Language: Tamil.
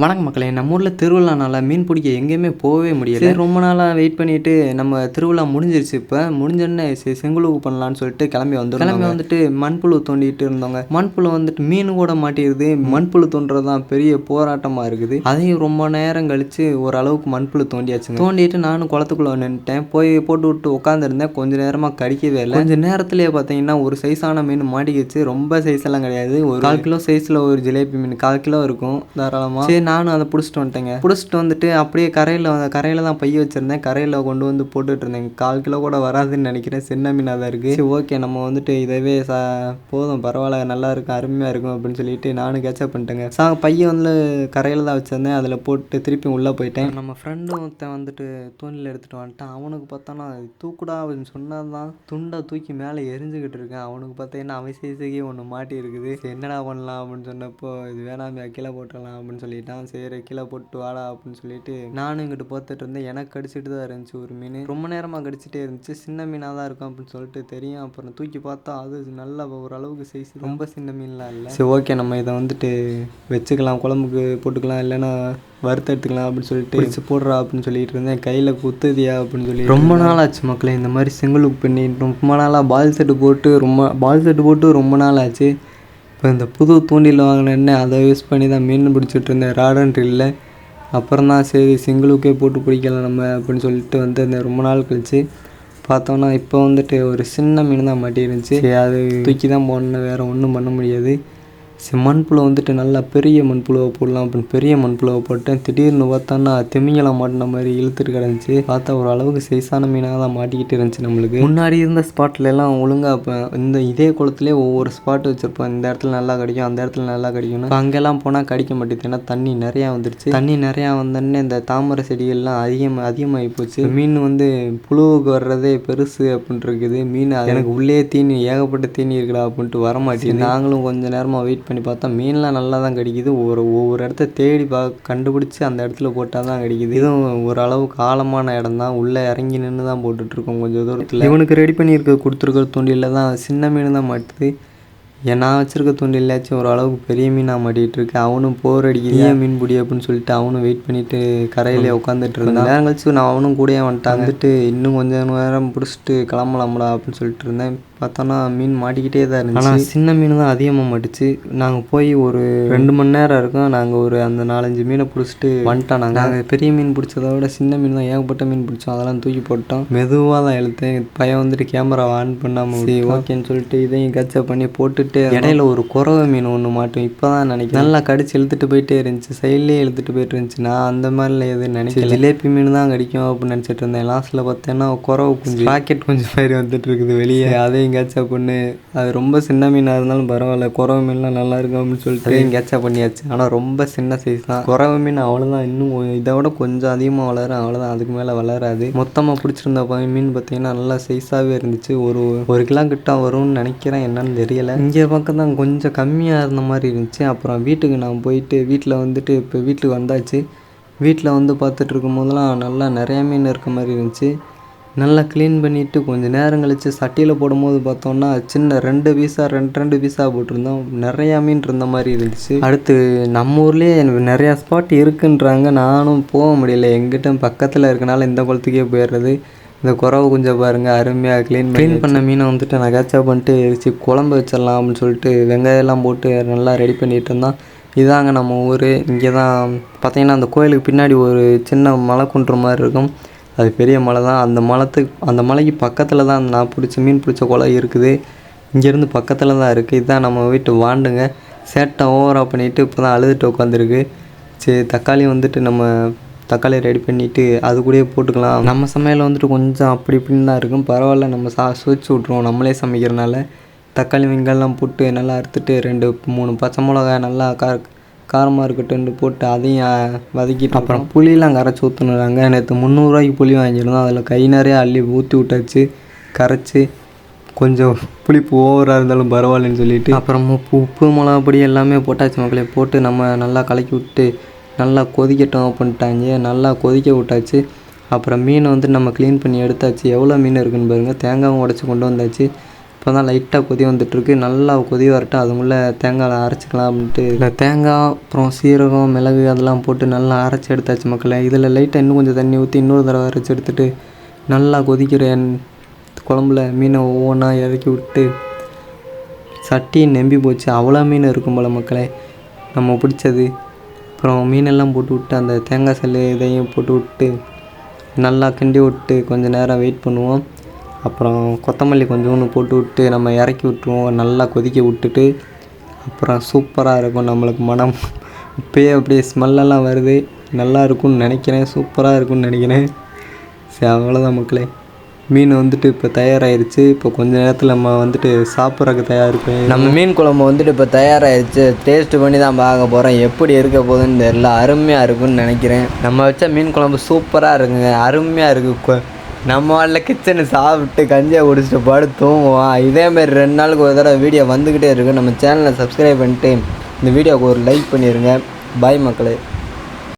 வணக்கம் மக்களே நம்ம ஊரில் திருவிழானால மீன் பிடிக்க எங்கேயுமே போகவே முடியல. சரி, ரொம்ப நாளாக வெயிட் பண்ணிட்டு நம்ம திருவிழா முடிஞ்சிருச்சு இப்போ. முடிஞ்சோடனே சரி செங்குழுவு பண்ணலான்னு சொல்லிட்டு கிளம்பி வந்து கிளம்பி வந்துட்டு மண்புழு தோண்டிட்டு இருந்தவங்க மண்புழு வந்துட்டு மீன் கூட மாட்டிடுது. மண்புழு தோண்டுறது தான் பெரிய போராட்டமாக இருக்குது. அதையும் ரொம்ப நேரம் கழிச்சு ஓரளவுக்கு மண்புழு தோண்டியாச்சுங்க. தோண்டிட்டு நானும் குளத்துக்குள்ள நின்றுட்டேன் போய் போட்டு விட்டு உட்காந்துருந்தேன் கொஞ்ச நேரமாக கடிக்கவே இல்லை. கொஞ்ச நேரத்திலேயே பார்த்தீங்கன்னா ஒரு சைஸான மீன் மாட்டிக்கிச்சு. ரொம்ப சைஸ் எல்லாம் கிடையாது. ஒரு கால் கிலோ சைஸில் ஒரு ஜிலேபி மீன். கால் கிலோ இருக்கும் தாராளமாக நானும் அதை பிடிச்சிட்டு வந்துட்டேங்க. பிடிச்சிட்டு வந்துட்டு அப்படியே கரையில் கரையில் தான் பைய வச்சுருந்தேன். கரையில் கொண்டு வந்து போட்டுட்டு இருந்தேன் கால் கிலோ கூட வராதுன்னு நினைக்கிறேன். சின்ன மீனாக தான் இருக்குது சரி ஓகே நம்ம வந்துட்டு இதவே சா போதும் பரவாயில்ல நல்லா இருக்கும் அருமையாக இருக்கும் அப்படின்னு சொல்லிட்டு நானும் கேட்சப் பண்ணிட்டேங்க. சா பையன் வந்து கரையில் தான் வச்சுருந்தேன். அதில் போட்டு திருப்பி உள்ளே போயிட்டேன். நம்ம ஃப்ரெண்டும் ஒருத்தன் வந்துட்டு தூணில் எடுத்துகிட்டு வந்துட்டான். அவனுக்கு பார்த்தோன்னா தூக்குடா அப்படின்னு சொன்னால் தான் துண்டை தூக்கி மேலே எரிஞ்சுக்கிட்டு இருக்கேன். அவனுக்கு பார்த்தீங்கன்னா அவன் ஒன்று மாட்டி இருக்குது என்னடா பண்ணலாம் அப்படின்னு சொன்னப்போ இது வேணாமே கீழே போட்டுடலாம் அப்படின்னு சொல்லிட்டான். சரி கீழே போட்டு வாடா அப்படின்னு சொல்லிட்டு நானும் இங்கிட்டு பார்த்துட்டு இருந்தேன். எனக்கு கடிச்சிட்டு தான் இருந்துச்சு ஒரு மீன். ரொம்ப நேரமாக கடிச்சிட்டே இருந்துச்சு. சின்ன மீனாக தான் இருக்கும் அப்படின்னு சொல்லிட்டு தெரியும். அப்புறம் தூக்கி பார்த்தா அது நல்ல ஓரளவுக்கு சைஸ் ரொம்ப சின்ன மீன்லாம் இல்லை. சரி ஓகே நம்ம இதை வந்துட்டு வச்சுக்கலாம். குழம்புக்கு போட்டுக்கலாம். இல்லைன்னா வறுத்து எடுத்துக்கலாம் அப்படின்னு சொல்லிட்டு பிடிச்சி போடுறா அப்படின்னு சொல்லிட்டு இருந்தேன். கையில் குத்துதியா அப்படின்னு சொல்லி ரொம்ப நாள் ஆச்சு மக்களே இந்த மாதிரி செங்கலுக்கு பண்ணி ரொம்ப நாளாக பால் செட்டு போட்டு ரொம்ப பால் செட்டு போட்டு ரொம்ப நாள் ஆச்சு இப்போ இந்த புது தூண்டில் வாங்கினேன்னு அதை யூஸ் பண்ணி தான் மீன் பிடிச்சிட்டு இருந்தேன். ராடன் இல்லை அப்புறம் தான் சரி சிங்கிளுக்கே போட்டு பிடிக்கலாம் நம்ம அப்படின்னு சொல்லிட்டு வந்து அந்த ரொம்ப நாள் கழிச்சு. பார்த்தோன்னா இப்போ வந்துட்டு ஒரு சின்ன மீன் தான் மாட்டிருந்துச்சு. அது தூக்கி தான் போடணும் வேறு ஒன்றும் பண்ண முடியாது. சரி மண்புழு வந்துட்டு நல்லா பெரிய மண்புழுவை போடலாம். அப்படின்னு பெரிய மண்புழுவை போட்டேன். திடீர்னு பார்த்தோன்னா திமிங்கலம் மாட்டின மாதிரி இழுத்துட்டு கிடந்துச்சு. பார்த்தா ஒரு அளவுக்கு சைஸான மீனாக தான் மாட்டிக்கிட்டு இருந்துச்சு நம்மளுக்கு. முன்னாடி இருந்த ஸ்பாட்டில் எல்லாம் ஒழுங்காக இப்போ இந்த இதே குளத்துலேயே ஒவ்வொரு ஸ்பாட் வச்சுருப்போம். இந்த இடத்துல நல்லா கிடைக்கும் அந்த இடத்துல நல்லா கிடைக்கும்னு. அங்கெல்லாம் போனால் கிடைக்க மாட்டேங்குது. ஏன்னா தண்ணி நிறையா வந்துருச்சு. தண்ணி நிறையா வந்தோடனே இந்த தாமரை செடிகள்லாம் அதிகமாக அதிகமாகி போச்சு. மீன் வந்து புழுவுக்கு வர்றதே பெருசு அப்படின்ட்டு இருக்குது. மீன் எனக்கு உள்ளே தீனி ஏகப்பட்ட தீனி இருக்குடா அப்படின்ட்டு வரமாட்டேங்குது. நாங்களும் கொஞ்சம் நேரமாக வெயிட் பண்ணி பார்த்தா மீன்லாம் நல்லா தான் கிடைக்கிது. ஒரு ஒவ்வொரு இடத்த தேடி பா கண்டுபிடிச்சி அந்த இடத்துல போட்டால் தான் கிடைக்கிது. இதுவும் ஓரளவுக்கு ஆழமான இடம் தான். உள்ளே இறங்கி நின்று தான் போட்டுட்ருக்கோம் கொஞ்சம் தூரத்தில். இவனுக்கு ரெடி பண்ணியிருக்க கொடுத்துருக்க தூண்டிலில் தான் சின்ன மீன் தான் மாட்டுது. ஏன் நான் வச்சிருக்க தூண்டிலாச்சும் ஓரளவுக்கு பெரிய மீனாக மாட்டிகிட்டு இருக்கு. அவனும் போர் அடிக்குது. ஏன்? மீன் பிடி அப்படின்னு சொல்லிட்டு அவனும் வெயிட் பண்ணிட்டு கரையிலே உட்காந்துட்டு இருந்தான். நேரம் கழிச்சு நான் அவனும் கூடயே வந்துட்டான். வந்துட்டு இன்னும் கொஞ்சம் நேரம் பிடிச்சிட்டு கிளம்பலாம்டா அப்படின்னு சொல்லிட்டு இருந்தேன். பார்த்தோன்னா மீன் மாட்டிக்கிட்டே தான் இருந்துச்சு. ஆனால் சின்ன மீன் தான் அதிகமாக மாட்டுச்சு. நாங்கள் போய் ஒரு ரெண்டு மணி நேரம் இருக்கும். நாங்கள் ஒரு அந்த நாலஞ்சு மீனை பிடிச்சிட்டு வந்துட்டோம் நாங்கள் நாங்கள் பெரிய மீன் பிடிச்சதை விட சின்ன மீன் தான் ஏகப்பட்ட மீன் பிடிச்சோம். அதெல்லாம் தூக்கி போட்டோம் மெதுவாக தான் இழுத்தேன். பையன் வந்துட்டு கேமரா ஆன் பண்ணாமல் சரி ஓகேன்னு சொல்லிட்டு இதையும் கச்சப் பண்ணி போட்டுட்டு இடையில ஒரு குறவை மீன் ஒன்று மாட்டோம். இப்போ தான் நினைக்கிறேன். நல்லா கடிச்சு இழுத்துட்டு போயிட்டே இருந்துச்சு. சைட்லேயே இழுத்துட்டு போயிட்டு இருந்துச்சு. நான் அந்த மாதிரிலாம் எதுவும் நினைக்கல. ஜிலேபி மீன் தான் கடிக்கும் அப்படின்னு நினச்சிட்டு இருந்தேன். லாஸ்ட்டில் பார்த்தேன்னா குறவு குஞ்சு. பாக்கெட் குஞ்சு மாதிரி வந்துட்டு இருக்குது வெளியே. அதையும் கேட்சப் பண்ணு. அது ரொம்ப சின்ன மீனாக இருந்தாலும் பரவாயில்ல. குறவை மீன்லாம் நல்லா இருக்கும் அப்படின்னு சொல்லிட்டு கேட்சப் பண்ணியாச்சு. ஆனால் ரொம்ப சின்ன சைஸ் தான். குறவை மீன் அவ்வளோதான் இன்னும் இதை விட கொஞ்சம் அதிகமாக வளரும் அவ்வளோதான் அதுக்கு மேலே வளராது. மொத்தமாக பிடிச்சிருந்த மீன் பார்த்தீங்கன்னா நல்லா சைஸாகவே இருந்துச்சு. ஒரு ஒரு கிலோ கிட்ட வரும்னு நினைக்கிறேன். என்னன்னு தெரியல. இங்கே பக்கம் தான் கொஞ்சம் கம்மியாக இருந்த மாதிரி இருந்துச்சு. அப்புறம் வீட்டுக்கு நான் போயிட்டு வீட்டில் வந்துட்டு இப்போ வீட்டுக்கு வந்தாச்சு. வீட்டில் வந்து பார்த்துட்டு இருக்கும் போதெல்லாம் நல்லா நிறையா மீன் இருக்க மாதிரி இருந்துச்சு. நல்லா க்ளீன் பண்ணிவிட்டு கொஞ்சம் நேரம் கழித்து சட்டியில் போடும்போது பார்த்தோன்னா சின்ன ரெண்டு பீஸாக ரெண்டு ரெண்டு பீஸாக போட்டிருந்தோம். நிறையா மீன் இருந்த மாதிரி இருந்துச்சு. அடுத்து நம்ம ஊர்லேயே எனக்கு நிறையா ஸ்பாட் இருக்குன்றாங்க. நானும் போக முடியல. எங்கிட்ட பக்கத்தில் இருக்கனால இந்த குளத்துக்கே போயிடுறது. இந்த குறவை குஞ்சை பாருங்கள் அருமையாக க்ளீன் க்ளீன் பண்ண மீனை வந்துட்டு நான் கேட்சப் பண்ணிட்டு எரிச்சு குழம்பு வச்சிடலாம் அப்படின்னு சொல்லிட்டு வெங்காயம்லாம் போட்டு நல்லா ரெடி பண்ணிட்டு இருந்தான். இதாங்க நம்ம ஊர். இங்கே தான் பார்த்தீங்கன்னா அந்த கோயிலுக்கு பின்னாடி ஒரு சின்ன மலை குன்று மாதிரி இருக்கும். அது பெரிய மலை தான். அந்த மலத்துக்கு அந்த மலைக்கு பக்கத்தில் தான் நான் பிடிச்ச மீன் பிடிச்ச குளம் இருக்குது. இங்கேருந்து பக்கத்தில் தான் இருக்குது இதுதான் நம்ம வீட்டு வாண்டுங்க. சேட்டை ஓவராக பண்ணிவிட்டு இப்போ தான் அழுதுட்டு உட்காந்துருக்கு சரி தக்காளி வந்துட்டு நம்ம தக்காளி ரெடி பண்ணிவிட்டு அது கூடயே போட்டுக்கலாம். நம்ம சமையல் வந்துட்டு கொஞ்சம் அப்படி இப்படின்னு தான் இருக்கும். பரவாயில்ல நம்ம சா சுவிச்சு விட்ருவோம் நம்மளே சமைக்கிறனால தக்காளி வெங்காயம்லாம் போட்டு நல்லா அறுத்துட்டு ரெண்டு மூணு பச்சை மிளகாய் நல்லா கார காரமாக இருக்கட்டும்னு போட்டு அதையும் வதக்கிட்டு அப்புறம் புளியெலாம் கரைச்சி ஊற்றுனுறாங்க நேற்று முந்நூறுரூவாய்க்கு புளி வாங்கியிருந்தோம். அதில் கை நிறைய அள்ளி ஊற்றி விட்டாச்சு. கரைச்சி கொஞ்சம் புளிப்பு ஓவராக இருந்தாலும் பரவாயில்லன்னு சொல்லிட்டு. அப்புறம் உப்பு உப்பு மிளகா பொடி எல்லாமே போட்டாச்சு மக்களே. போட்டு நம்ம நல்லா கலக்கி விட்டு நல்லா கொதிக்கட்டும் அப்படின்ட்டாங்க நல்லா கொதிக்க விட்டாச்சு. அப்புறம் மீனை வந்து நம்ம க்ளீன் பண்ணி எடுத்தாச்சு. எவ்வளோ மீன் இருக்குதுன்னு பாருங்கள் தேங்காவும் உடச்சி கொண்டு வந்தாச்சு. இப்போ தான் லைட்டாக கொதி வந்துட்டுருக்கு. நல்லா கொதி வரட்டும். அதுக்குள்ளே தேங்காய் அரைச்சிக்கலாம் அப்படின்ட்டு. இல்லை தேங்காய் அப்புறம் சீரகம் மிளகு அதெல்லாம் போட்டு நல்லா அரைச்சி எடுத்தாச்சு மக்களை. இதில் லைட்டாக இன்னும் கொஞ்சம் தண்ணி ஊற்றி இன்னொரு தடவை அரைச்சி எடுத்துட்டு நல்லா கொதிக்கிற குழம்புல மீனை ஒவ்வொன்றா இறக்கி விட்டு சட்டி நம்பி போச்சு. அவ்வளோ மீன் இருக்கும் போல மக்களே. நம்ம பிடிச்சது அப்புறம் மீனெல்லாம் போட்டு விட்டு அந்த தேங்காய் சல்லு இதையும் போட்டு விட்டு நல்லா கிண்டி விட்டு கொஞ்சம் நேரம் வெயிட் பண்ணுவோம். அப்புறம் கொத்தமல்லி கொஞ்சோண்டு போட்டு விட்டு நம்ம இறக்கி விட்டுருவோம். நல்லா கொதிக்க விட்டுட்டு அப்புறம் சூப்பராக இருக்கும் நம்மளுக்கு மனம். இப்போயே அப்படியே ஸ்மெல்லெல்லாம் வருது. நல்லா இருக்கும்னு நினைக்கிறேன். சூப்பராக இருக்கும்னு நினைக்கிறேன். சரி அவ்வளோதான் மக்களே. மீன் வந்துட்டு இப்போ தயாராகிருச்சு இப்போ கொஞ்ச நேரத்தில் நம்ம வந்துட்டு சாப்பிட்றதுக்கு தயாரிப்பேன் நம்ம மீன் குழம்பு வந்துட்டு இப்போ தயாராகிருச்சு டேஸ்ட் பண்ணி தான் பார்க்க போகிறோம் எப்படி இருக்க போகுதுன்னு தெரியல. அருமையாக இருக்கும்னு நினைக்கிறேன். நம்ம வச்ச மீன் குழம்பு சூப்பராக இருக்குங்க. அருமையாக இருக்குது நம்ம வாழ்ல கிச்சனு சாப்பிட்டு கஞ்சியை குடிச்சிட்டு படு தூங்குவோம். இதேமாரி ரெண்டு நாளுக்கு ஒரு தடவை வீடியோ வந்துக்கிட்டே இருக்குது நம்ம சேனலை சப்ஸ்கிரைப் பண்ணிட்டு இந்த வீடியோவுக்கு ஒரு லைக் பண்ணிடுங்க பாய் மக்களே.